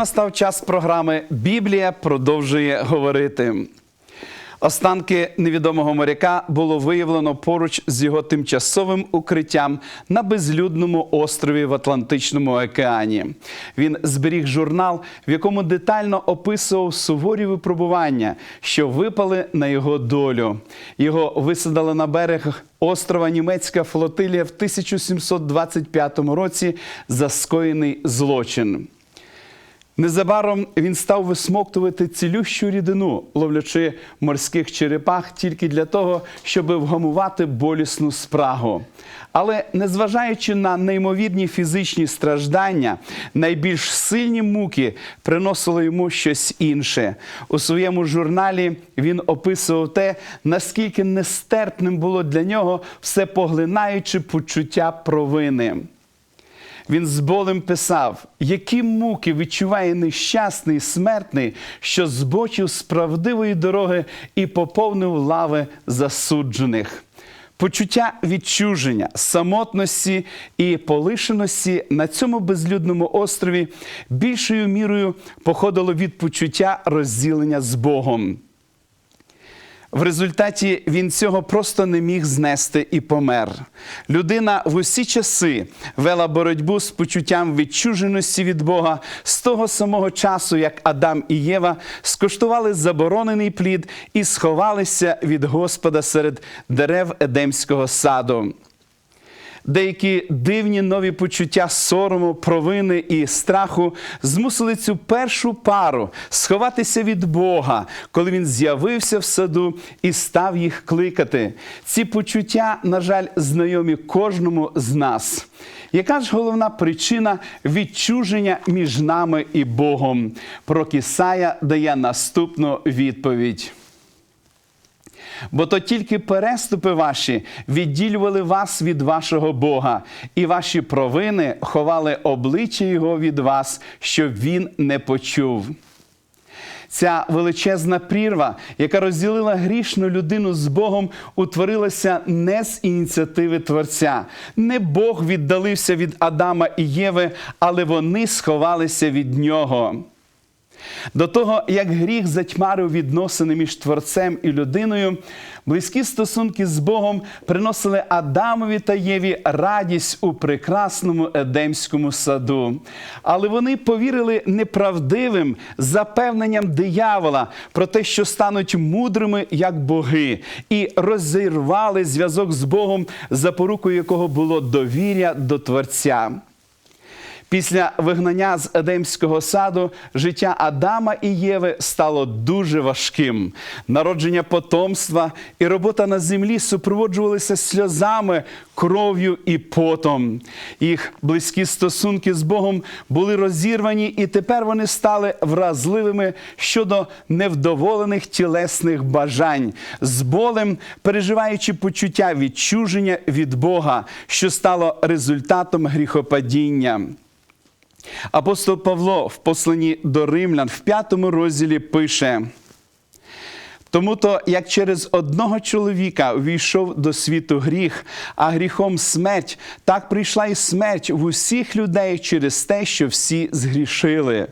Настав час програми Біблія продовжує говорити. Останки невідомого моряка було виявлено поруч з його тимчасовим укриттям на безлюдному острові в Атлантичному океані. Він зберіг журнал, в якому детально описував суворі випробування, що випали на його долю. Його висадили на берег острова німецька флотилія в 1725 році за скоєний злочин. Незабаром він став висмоктувати цілющу рідину, ловлячи морських черепах тільки для того, щоб вгамувати болісну спрагу. Але незважаючи на неймовірні фізичні страждання, найбільш сильні муки приносили йому щось інше. У своєму журналі він описував те, наскільки нестерпним було для нього все поглинаюче почуття провини. Він з болем писав, які муки відчуває нещасний смертний, що збочив з правдивої дороги і поповнив лави засуджених. Почуття відчуження, самотності і полишеності на цьому безлюдному острові більшою мірою походило від почуття розділення з Богом. В результаті він цього просто не міг знести і помер. Людина в усі часи вела боротьбу з почуттям відчуженості від Бога з того самого часу, як Адам і Єва скуштували заборонений плід і сховалися від Господа серед дерев Едемського саду. Деякі дивні нові почуття сорому, провини і страху змусили цю першу пару сховатися від Бога, коли він з'явився в саду і став їх кликати. Ці почуття, на жаль, знайомі кожному з нас. Яка ж головна причина відчуження між нами і Богом? Пророк Ісая дає наступну відповідь. Бо то тільки переступи ваші відділювали вас від вашого Бога, і ваші провини ховали обличчя Його від вас, щоб він не почув. Ця величезна прірва, яка розділила грішну людину з Богом, утворилася не з ініціативи Творця. Не Бог віддалився від Адама і Єви, але вони сховалися від нього. До того, як гріх затьмарив відносини між Творцем і людиною, близькі стосунки з Богом приносили Адамові та Єві радість у прекрасному Едемському саду. Але вони повірили неправдивим запевненням диявола про те, що стануть мудрими, як боги, і розірвали зв'язок з Богом, запорукою якого було довір'я до Творця. Після вигнання з Едемського саду життя Адама і Єви стало дуже важким. Народження потомства і робота на землі супроводжувалися сльозами, кров'ю і потом. Їх близькі стосунки з Богом були розірвані, і тепер вони стали вразливими щодо невдоволених тілесних бажань, з болем переживаючи почуття відчуження від Бога, що стало результатом гріхопадіння. Апостол Павло в посланні до римлян в п'ятому розділі пише. Тому то, як через одного чоловіка війшов до світу гріх, а гріхом смерть, так прийшла і смерть в усіх людей через те, що всі згрішили.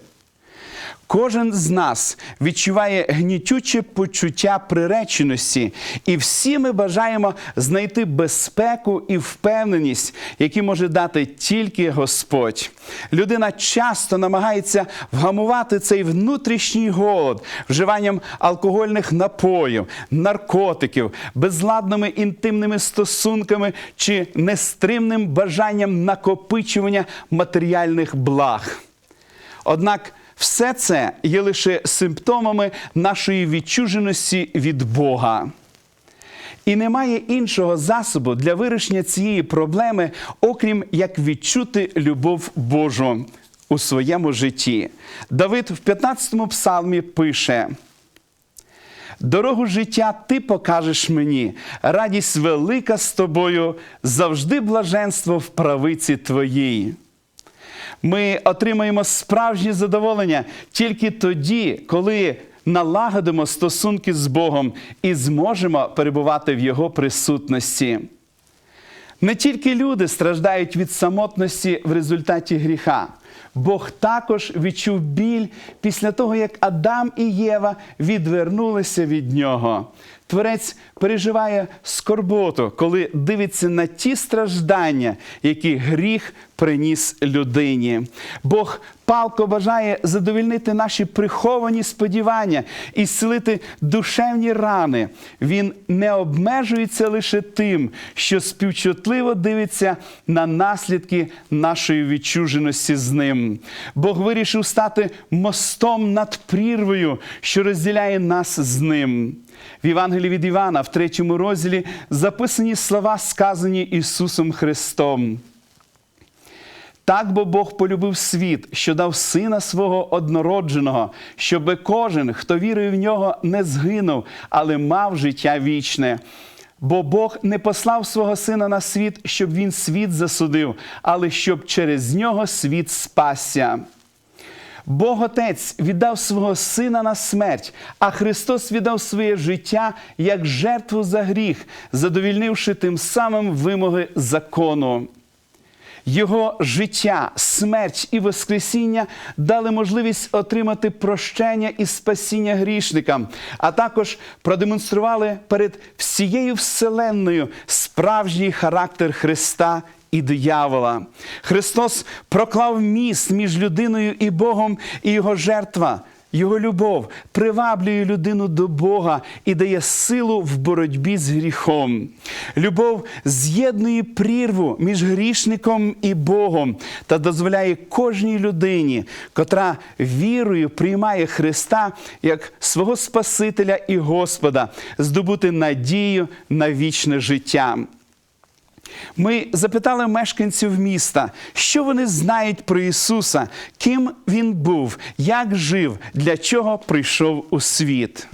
Кожен з нас відчуває гнітюче почуття приреченості, і всі ми бажаємо знайти безпеку і впевненість, які може дати тільки Господь. Людина часто намагається вгамувати цей внутрішній голод вживанням алкогольних напоїв, наркотиків, безладними інтимними стосунками чи нестримним бажанням накопичування матеріальних благ. Однак все це є лише симптомами нашої відчуженості від Бога. І немає іншого засобу для вирішення цієї проблеми, окрім як відчути любов Божу у своєму житті. Давид в 15-му псалмі пише. Дорогу життя ти покажеш мені, радість велика з тобою, завжди блаженство в правиці твоїй. Ми отримаємо справжнє задоволення тільки тоді, коли налагодимо стосунки з Богом і зможемо перебувати в Його присутності. Не тільки люди страждають від самотності в результаті гріха. Бог також відчув біль після того, як Адам і Єва відвернулися від нього. Творець переживає скорботу, коли дивиться на ті страждання, які гріх приніс людині. Бог палко бажає задовільнити наші приховані сподівання і зцілити душевні рани. Він не обмежується лише тим, що співчутливо дивиться на наслідки нашої відчуженості з ним. Бог вирішив стати мостом над прірвою, що розділяє нас з ним. В Євангелії від Івана, в третьому розділі, записані слова, сказані Ісусом Христом. Так бо Бог полюбив світ, що дав сина свого однородженого, щоби кожен, хто вірує в нього, не згинув, але мав життя вічне. Бо Бог не послав свого сина на світ, щоб він світ засудив, але щоб через нього світ спасся. Бог Отець віддав свого Сина на смерть, а Христос віддав своє життя як жертву за гріх, задовільнивши тим самим вимоги закону. Його життя, смерть і Воскресіння дали можливість отримати прощення і спасіння грішникам, а також продемонстрували перед всією вселенною справжній характер Христа і диявола. Христос проклав міст між людиною і Богом, і його жертва. Його любов приваблює людину до Бога і дає силу в боротьбі з гріхом. Любов з'єднує прірву між грішником і Богом та дозволяє кожній людині, котра вірою приймає Христа як свого Спасителя і Господа, здобути надію на вічне життя. Ми запитали мешканців міста, що вони знають про Ісуса, ким Він був, як жив, для чого прийшов у світ.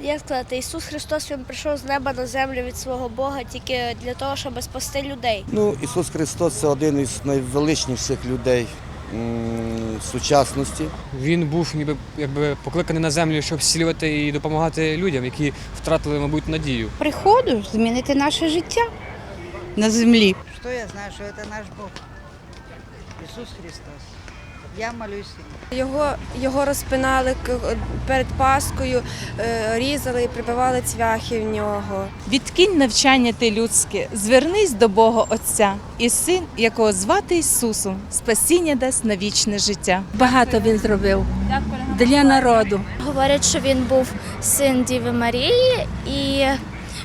Як сказати, Ісус Христос Він прийшов з неба на землю від свого Бога тільки для того, щоб спасти людей. Ну, Ісус Христос це один із найвеличніших людей сучасності. Він був ніби якби покликаний на землю, щоб зцілювати і допомагати людям, які втратили, мабуть, надію. приходу змінити наше життя на землі. Що я знаю, що це наш Бог. Ісус Христос. Я Ему. Його, його розпинали к- перед Паскою, е, різали і прибивали цвяхи в нього. Відкинь навчання ти людське, звернись до Бога Отця, і син, якого звати Ісусом, спасіння дасть на вічне життя. Багато він зробив для народу. Говорять, що він був син Діви Марії і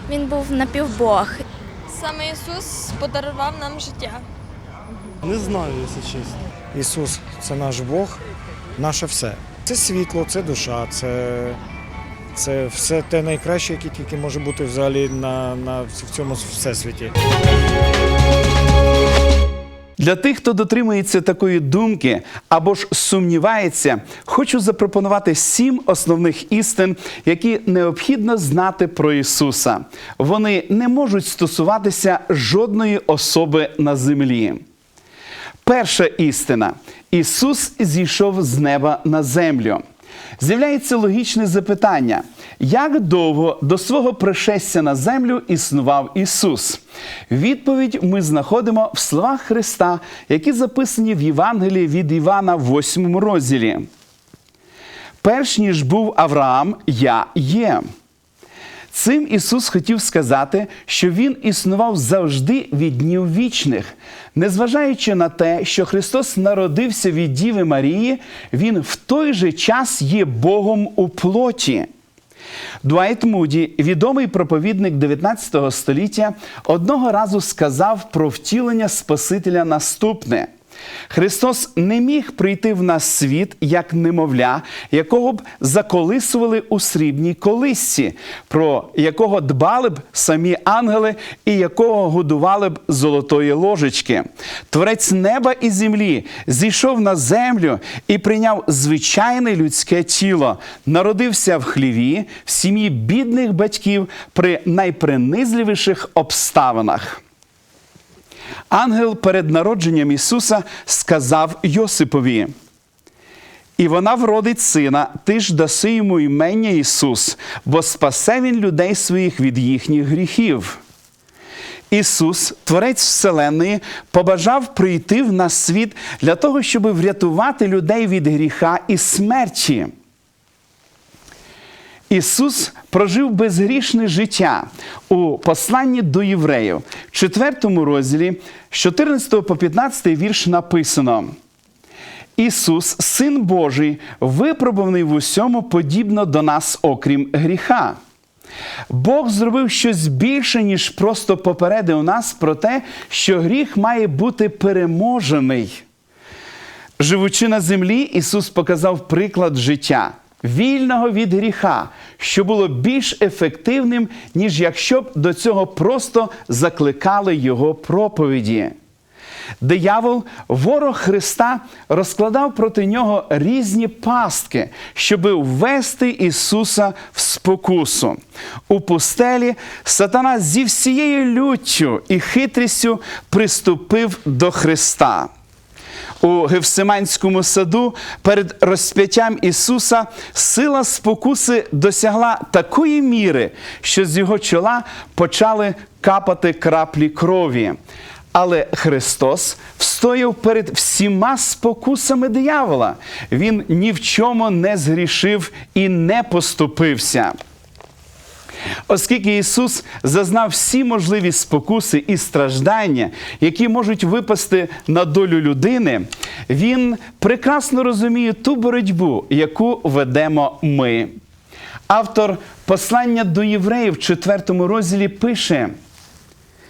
він був напівбог. Саме Ісус подарував нам життя. Не знаю, якщо чесно. Ісус це наш Бог, наше все. Це світло, це душа, це, це все те найкраще, яке тільки може бути взагалі на, на, в цьому всесвіті. Для тих, хто дотримується такої думки або ж сумнівається, хочу запропонувати сім основних істин, які необхідно знати про Ісуса. Вони не можуть стосуватися жодної особи на землі. Перша істина: Ісус зійшов з неба на землю. З'являється логічне запитання: як довго до свого пришестя на землю існував Ісус? Відповідь ми знаходимо в словах Христа, які записані в Євангелії від Івана, в 8 розділі. Перш ніж був Авраам, я є. Цим Ісус хотів сказати, що Він існував завжди від днів вічних. Незважаючи на те, що Христос народився від Діви Марії, Він в той же час є Богом у плоті. Дуайт Муді, відомий проповідник 19 століття, одного разу сказав про втілення Спасителя наступне. Христос не міг прийти в нас світ як немовля, якого б заколисували у срібній колисці, про якого дбали б самі ангели і якого годували б золотої ложечки. Творець неба і землі зійшов на землю і прийняв звичайне людське тіло, народився в хліві, в сім'ї бідних батьків при найпринизливіших обставинах. Ангел перед народженням Ісуса сказав Йосипові. І вона вродить сина, ти ж даси йому імення Ісус, бо спасе він людей своїх від їхніх гріхів. Ісус, Творець Вселеної, побажав прийти в наш світ для того, щоб врятувати людей від гріха і смерті. Ісус прожив безгрішне життя у посланні до євреїв, в 4 розділі з 14 по 15 вірш написано. Ісус, Син Божий, випробуваний в усьому подібно до нас, окрім гріха. Бог зробив щось більше, ніж просто попередив нас про те, що гріх має бути переможений. Живучи на землі, Ісус показав приклад життя, вільного від гріха, що було більш ефективним, ніж якщо б до цього просто закликали Його проповіді. Диявол, ворог Христа, розкладав проти нього різні пастки, щоби ввести Ісуса в спокусу. У пустелі сатана зі всією люттю і хитрістю приступив до Христа. У Гевсиманському саду перед розп'яттям Ісуса сила спокуси досягла такої міри, що з його чола почали капати краплі крові. Але Христос встояв перед всіма спокусами диявола. Він ні в чому не згрішив і не поступився. Оскільки Ісус зазнав всі можливі спокуси і страждання, які можуть випасти на долю людини, Він прекрасно розуміє ту боротьбу, яку ведемо ми. Автор послання до євреїв в 4 розділі пише: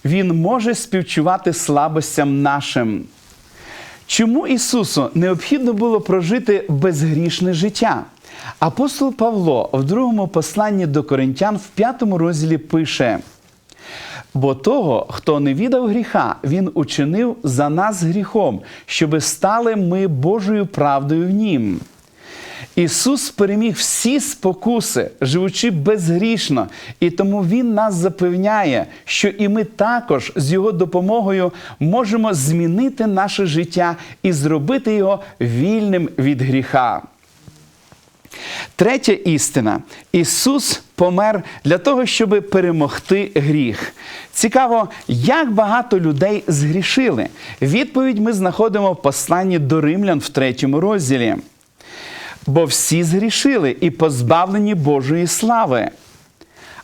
Він може співчувати слабостям нашим. Чому Ісусу необхідно було прожити безгрішне життя? Апостол Павло в другому посланні до Коринтян в п'ятому розділі пише: Бо того, хто не віддав гріха, він учинив за нас гріхом, щоби стали ми Божою правдою в нім. Ісус переміг всі спокуси, живучи безгрішно, і тому Він нас запевняє, що і ми також з Його допомогою можемо змінити наше життя і зробити його вільним від гріха. Третя істина: Ісус помер для того, щоб перемогти гріх. Цікаво, як багато людей згрішили. Відповідь ми знаходимо в посланні до римлян в третьому розділі. Бо всі згрішили і позбавлені Божої слави.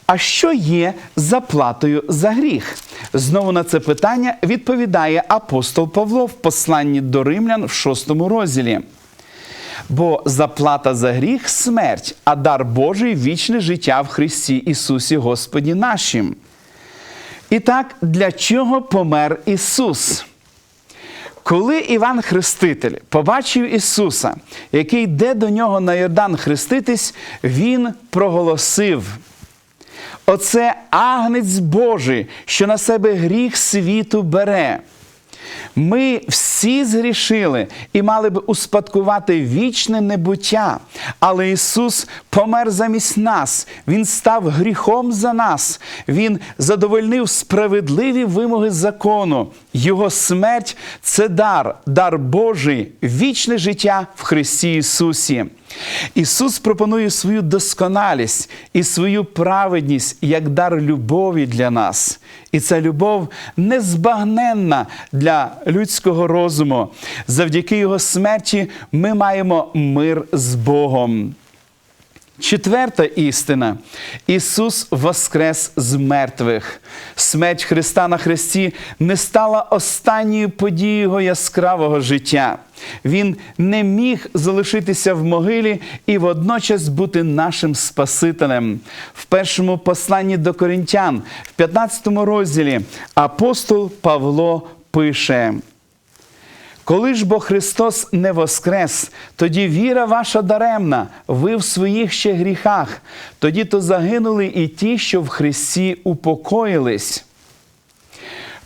А що є заплатою за гріх? Знову на це питання відповідає апостол Павло в посланні до римлян в шостому розділі. Бо заплата за гріх смерть, а дар Божий вічне життя в Христі Ісусі Господі нашим. І так, для чого помер Ісус? Коли Іван Хреститель побачив Ісуса, який йде до нього на Йордан хреститись, він проголосив. Оце агнець Божий, що на себе гріх світу бере. Ми всі згрішили і мали б успадкувати вічне небуття. Але Ісус помер замість нас, Він став гріхом за нас, Він задовольнив справедливі вимоги закону. Його смерть це дар, дар Божий, вічне життя в Христі Ісусі. Ісус пропонує свою досконалість і свою праведність як дар любові для нас. І ця любов незбагненна для людського розуму. Завдяки Його смерті ми маємо мир з Богом. Четверта істина. Ісус воскрес з мертвих. Смерть Христа на Христі не стала останньою подією Його яскравого життя. Він не міг залишитися в могилі і водночас бути нашим Спасителем. В першому посланні до Коринтян, в 15 розділі, апостол Павло пише. Коли ж бо Христос не воскрес, тоді віра ваша даремна, ви в своїх ще гріхах, тоді то загинули і ті, що в Христі упокоїлись.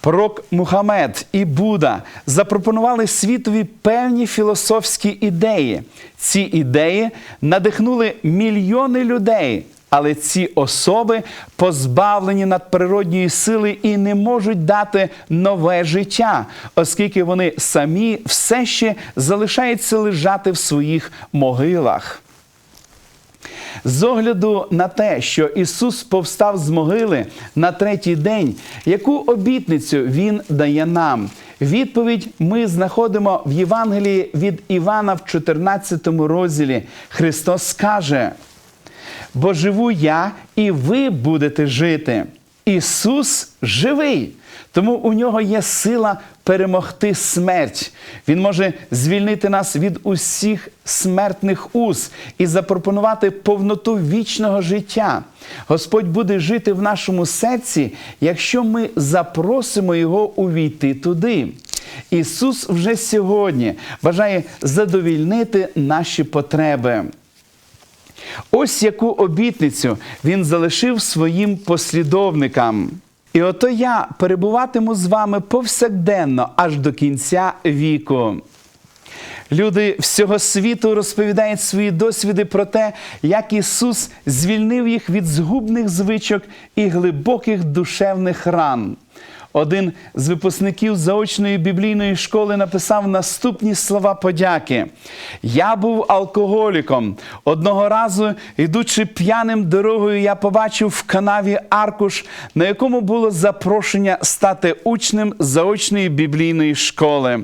Пророк Мухаммед і Будда запропонували світові певні філософські ідеї. Ці ідеї надихнули мільйони людей, але ці особи позбавлені надприродньої сили і не можуть дати нове життя, оскільки вони самі все ще залишаються лежати в своїх могилах. З огляду на те, що Ісус повстав з могили на третій день, яку обітницю Він дає нам? Відповідь ми знаходимо в Євангелії від Івана в 14 розділі. Христос каже: бо живу я, і ви будете жити. Ісус живий, тому у нього є сила перемогти смерть. Він може звільнити нас від усіх смертних уз і запропонувати повноту вічного життя. Господь буде жити в нашому серці, якщо ми запросимо Його увійти туди. Ісус вже сьогодні бажає задовільнити наші потреби. Ось яку обітницю він залишив своїм послідовникам. І ото я перебуватиму з вами повсякденно аж до кінця віку. Люди всього світу розповідають свої досвіди про те, як Ісус звільнив їх від згубних звичок і глибоких душевних ран. Один з випускників заочної біблійної школи написав наступні слова подяки: Я був алкоголіком. Одного разу, йдучи п'яним дорогою, я побачив в канаві аркуш, на якому було запрошення стати учнем заочної біблійної школи.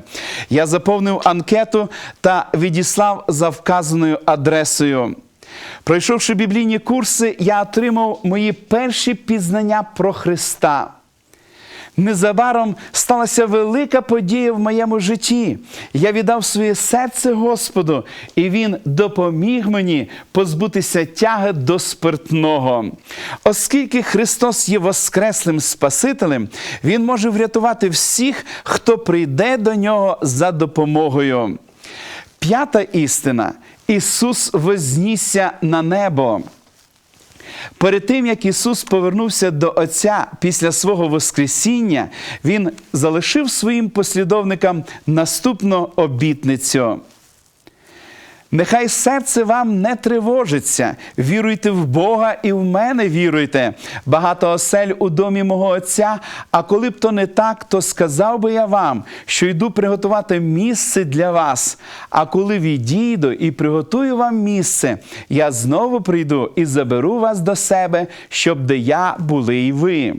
Я заповнив анкету та відіслав за вказаною адресою. Пройшовши біблійні курси, я отримав мої перші пізнання про Христа. Незабаром сталася велика подія в моєму житті. Я віддав своє серце Господу, і Він допоміг мені позбутися тяги до спиртного. Оскільки Христос є Воскреслим Спасителем, Він може врятувати всіх, хто прийде до нього за допомогою. П'ята істина: Ісус вознісся на небо. Перед тим, як Ісус повернувся до Отця після свого Воскресіння, Він залишив своїм послідовникам наступну обітницю. Нехай серце вам не тривожиться, віруйте в Бога і в мене віруйте. Багато осель у домі мого Отця, а коли б то не так, то сказав би я вам, що йду приготувати місце для вас. А коли відійду і приготую вам місце, я знову прийду і заберу вас до себе, щоб де я були і ви.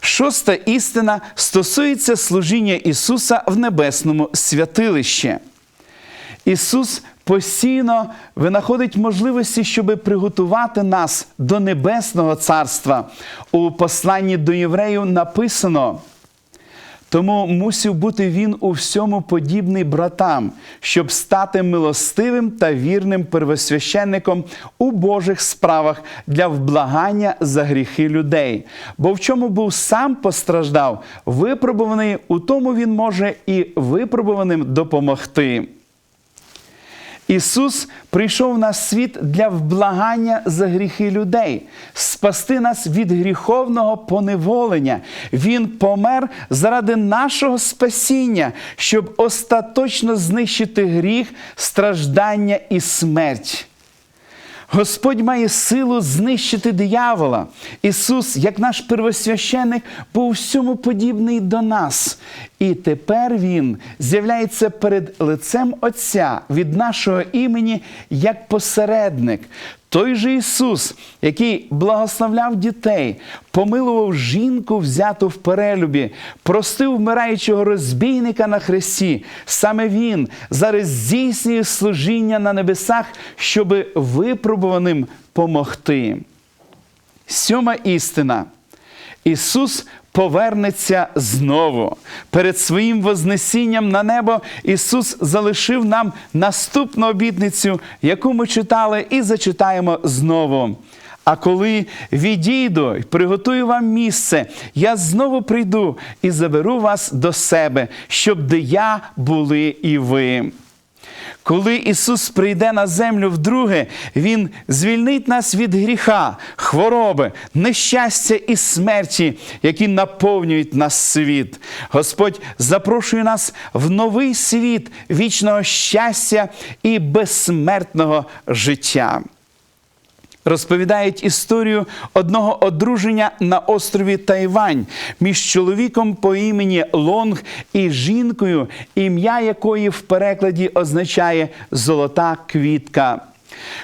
Шоста істина стосується служіння Ісуса в небесному святилищі. Ісус постійно винаходить можливості, щоб приготувати нас до Небесного Царства. У посланні до євреїв написано. Тому мусив бути він у всьому подібний братам, щоб стати милостивим та вірним первосвященником у Божих справах для вблагання за гріхи людей. Бо в чому був сам постраждав, випробуваний, у тому він може і випробуваним допомогти. Ісус прийшов на світ для вблагання за гріхи людей, спасти нас від гріховного поневолення. Він помер заради нашого спасіння, щоб остаточно знищити гріх, страждання і смерть. Господь має силу знищити диявола. Ісус, як наш первосвященник, був всьому подібний до нас. І тепер Він з'являється перед лицем Отця від нашого імені як посередник. Той же Ісус, який благословляв дітей, помилував жінку, взяту в перелюбі, простив вмираючого розбійника на хресті. Саме Він зараз здійснює служіння на небесах, щоби випробуваним помогти. Сьома істина. Ісус повернеться знову. Перед своїм вознесінням на небо Ісус залишив нам наступну обітницю, яку ми читали і зачитаємо знову. А коли відійду і приготую вам місце, я знову прийду і заберу вас до себе, щоб де я були і ви. Коли Ісус прийде на землю вдруге, Він звільнить нас від гріха, хвороби, нещастя і смерті, які наповнюють нас світ. Господь запрошує нас в новий світ вічного щастя і безсмертного життя. Розповідають історію одного одруження на острові Тайвань між чоловіком по імені Лонг і жінкою, ім'я якої в перекладі означає золота квітка.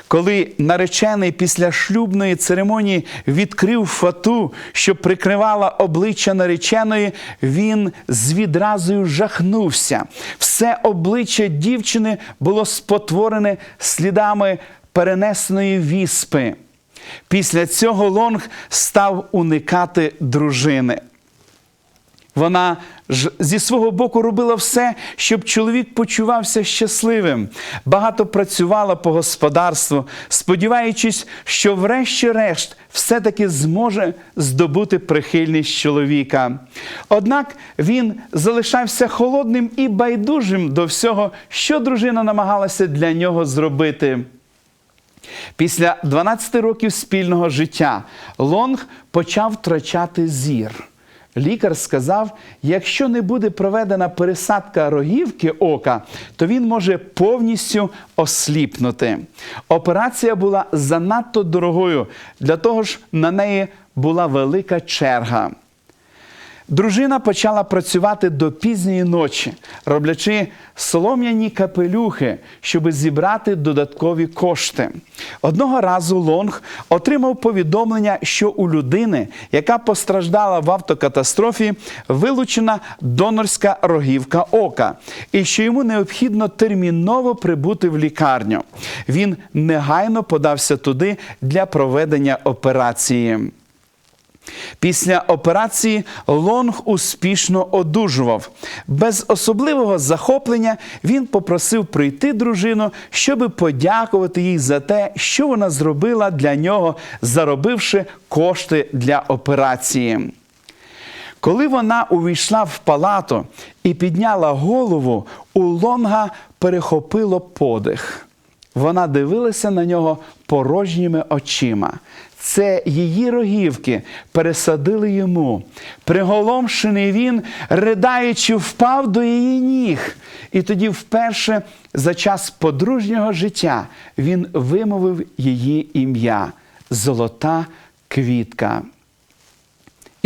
Коли наречений після шлюбної церемонії відкрив фату, що прикривала обличчя нареченої, він з відразою жахнувся. Все обличчя дівчини було спотворене слідами перенесеної віспи. Після цього Лонг став уникати дружини. Вона ж зі свого боку робила все, щоб чоловік почувався щасливим. Багато працювала по господарству, сподіваючись, що врешті-решт все-таки зможе здобути прихильність чоловіка. Однак він залишався холодним і байдужим до всього, що дружина намагалася для нього зробити. Після 12 років спільного життя Лонг почав втрачати зір. Лікар сказав, якщо не буде проведена пересадка рогівки ока, то він може повністю осліпнути. Операція була занадто дорогою, для того ж на неї була велика черга. Дружина почала працювати до пізньої ночі, роблячи солом'яні капелюхи, щоб зібрати додаткові кошти. Одного разу Лонг отримав повідомлення, що у людини, яка постраждала в автокатастрофі, вилучена донорська рогівка ока, і що йому необхідно терміново прибути в лікарню. Він негайно подався туди для проведення операції. Після операції Лонг успішно одужував. Без особливого захоплення він попросив прийти дружину, щоби подякувати їй за те, що вона зробила для нього, заробивши кошти для операції. Коли вона увійшла в палату і підняла голову, у Лонга перехопило подих. Вона дивилася на нього порожніми очима. Це її рогівки пересадили йому. Приголомшений він, ридаючи, впав до її ніг. І тоді, вперше за час подружнього життя, він вимовив її ім'я Золота квітка.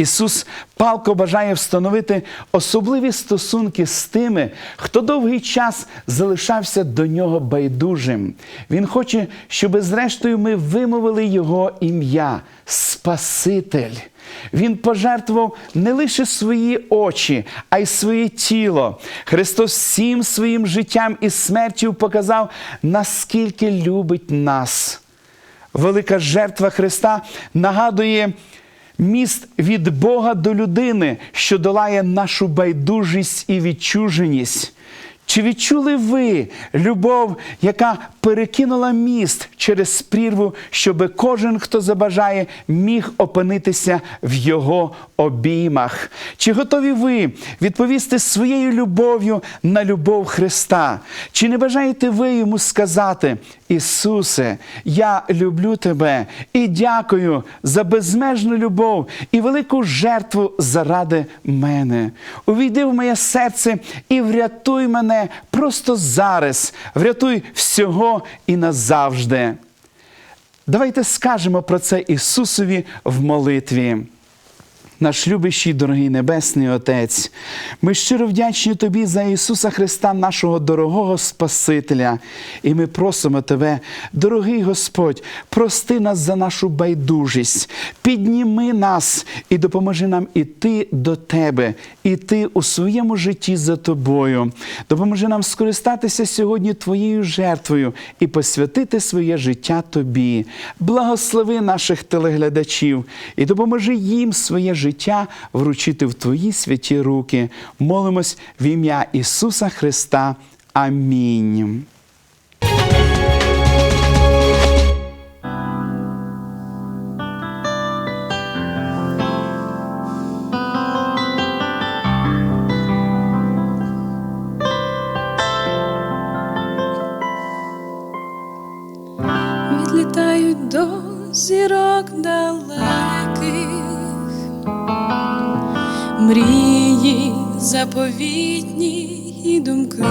Ісус палко бажає встановити особливі стосунки з тими, хто довгий час залишався до нього байдужим. Він хоче, щоб зрештою ми вимовили Його ім'я Спаситель. Він пожертвував не лише свої очі, а й своє тіло. Христос всім своїм життям і смертю показав, наскільки любить нас. Велика жертва Христа нагадує міст від Бога до людини, що долає нашу байдужість і відчуженість. Чи відчули ви любов, яка перекинула міст через прірву, щоб кожен, хто забажає, міг опинитися в його обіймах? Чи готові ви відповісти своєю любов'ю на любов Христа? Чи не бажаєте ви йому сказати, Ісусе, я люблю тебе і дякую за безмежну любов і велику жертву заради мене. Увійди в моє серце і врятуй мене просто зараз, врятуй всього і назавжди. Давайте скажемо про це Ісусові в молитві. Наш любящий, дорогий Небесний Отець, ми щиро вдячні Тобі за Ісуса Христа, нашого дорогого Спасителя. І ми просимо Тебе, дорогий Господь, прости нас за нашу байдужість, підніми нас і допоможи нам іти до Тебе, іти у своєму житті за Тобою. Допоможи нам скористатися сьогодні Твоєю жертвою і посвятити своє життя Тобі. Благослови наших телеглядачів і допоможи їм своє життя вручити в Твої святі руки. Молимось в ім'я Ісуса Христа. Амінь. Відлітають до зірок далеких, мрії заповітні і думки,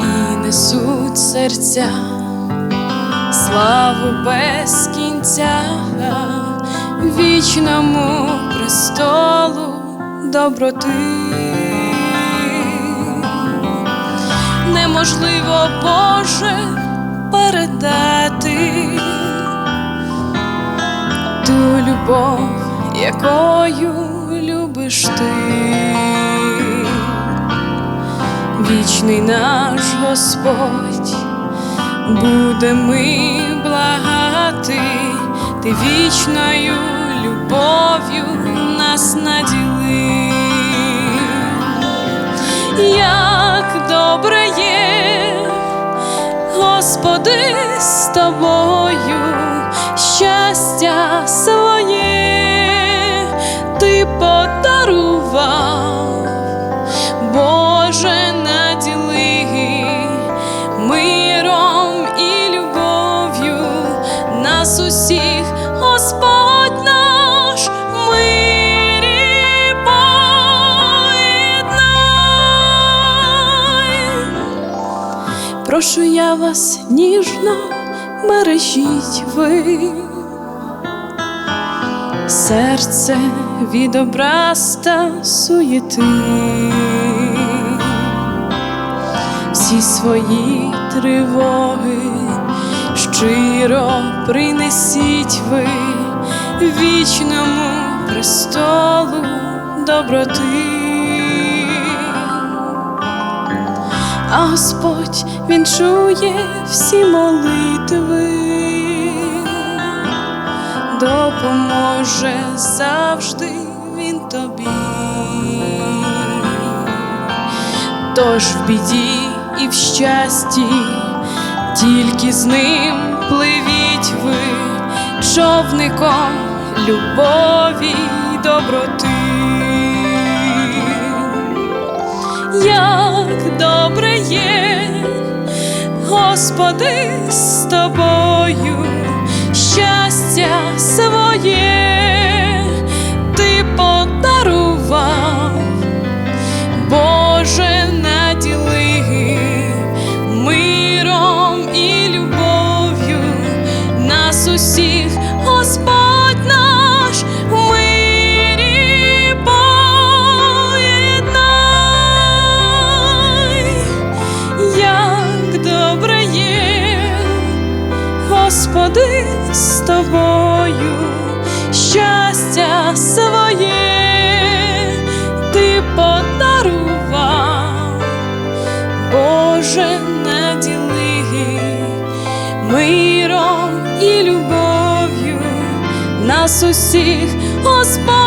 і несуть серця, славу без кінця, вічному престолу доброти. неможливо Боже передати ту любов, якою любиш ти. Вічний наш Господь, буде ми благати, ти вічною любов'ю нас наділи. Як добре є, Господи, з тобою щастя своє ти подарував, Боже, наділи миром і любов'ю нас усіх, Господь наш мирі поєднай. Прошу я вас ніжно мережіть ви, серце від образ суєти, всі свої тривоги щиро принесіть ви вічному престолу доброти. Господь Він чує всі молитви, допоможе завжди Він тобі. Тож в біді і в щасті, тільки з ним пливіть ви човником любові доброти. Як добре є, Господи, з тобою щастя своє. Ти подарував, Господь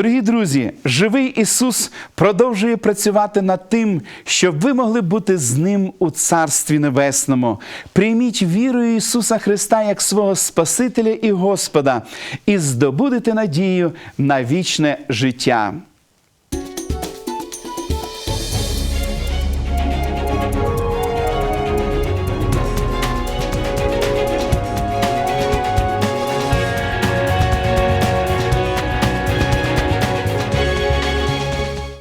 Дорогі друзі, живий Ісус продовжує працювати над тим, щоб ви могли бути з Ним у Царстві Небесному. Прийміть вірою Ісуса Христа як свого Спасителя і Господа і здобудете надію на вічне життя.